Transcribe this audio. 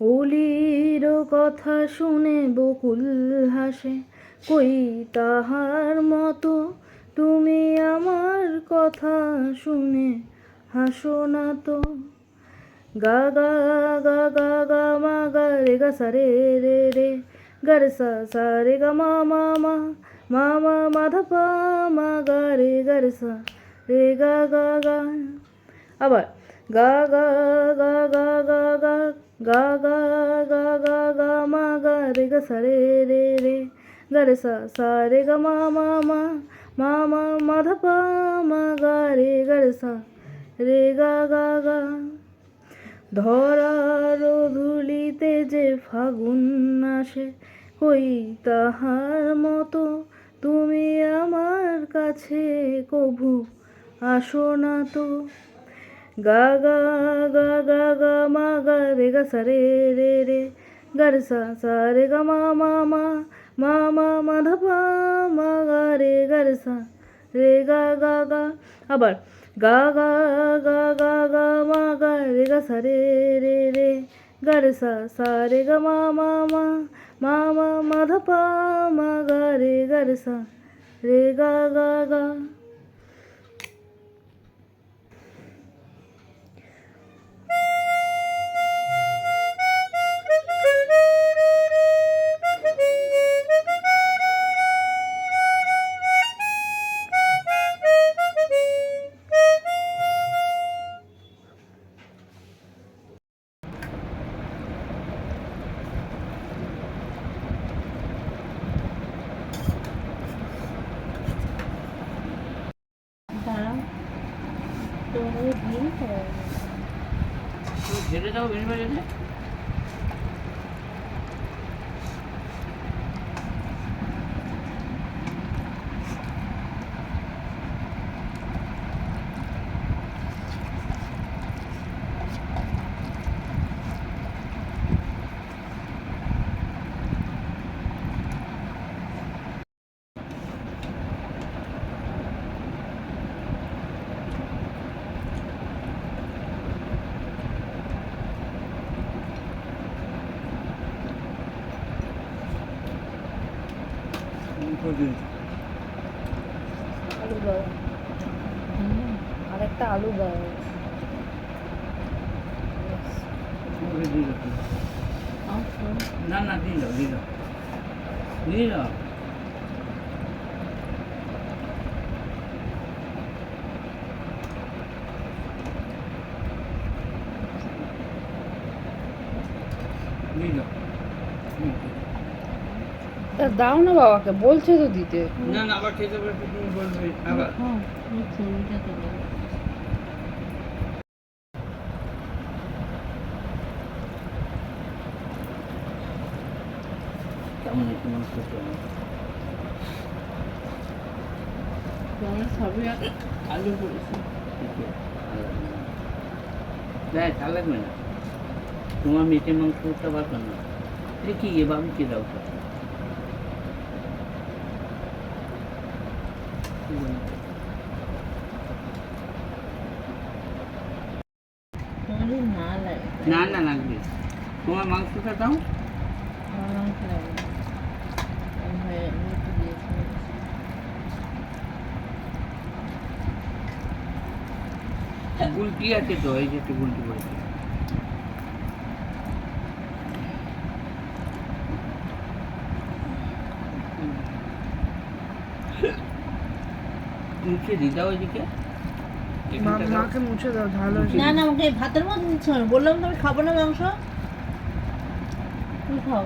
অলির কথা শুনে বকুল হাসে, কই তাহার মতো? তুমি আমার কথা শুনে হাসো না তো। গা গা গা গা গা, মা, গা, রে, গা, সা, রে রে রে। গা, রে, সা সা, রে, গা, মা মা মা মা মা মা ধা পা মা গা রে গা রে সা রে গা গা গা আবার গা গা গা গা গা গা গা গা গা গা গা মা গা রে গা সা রে রে রে গা সা সা রে গা মা মা মা মা মা মা গা রে গা রে সা রে গা গা গা ধরার ধুলিতে যে ফাগুন আসে কই তাহার মতো তুমি আমার কাছে কভু, আসো না তো। গা গা গা গা গা, মা, গা, রে, গা, সা, রে রে রে। গা রে সা সা, রে, গা, মা মা মা মা মা মা, ধা, পা, মা, গা, রে গা রে সা, রে, গা গা গা। আবার গা গা গা গা গা, মা, গা, রে, গা, সা, রে রে রে। గరి సారి గ మా మా మా మా మా మధ పా మా గరి గరి సా రే గా గా గా ঘেটে যাও বেশি আলু বড় আর একটা আলু বড় না না দিল দিল দিল দিল তা দাও না বাবাকে বলছে তো দিতে। না না আবার খেতে পারবে তুমি বলবে আবার। হ্যাঁ কেমন একটু মাংস তোমার সবই আলু করেছি। দেখ ভালো লাগবে না। তোমার মেটে মাংসটা না। দেখি এ বাবুকে দাও? না না লাগবে তোমার মাংসটা দাও গুলটি আছে তো এই যে একটু গুলটি পড়েছে Yeah. মুছে দি দাও এদিকে। মাকে মুছে দাও ঝাল না না আমাকে ভাতের মধ্যে দিচ্ছ না। বললাম তো আমি খাব না মাংস? তুমি খাও।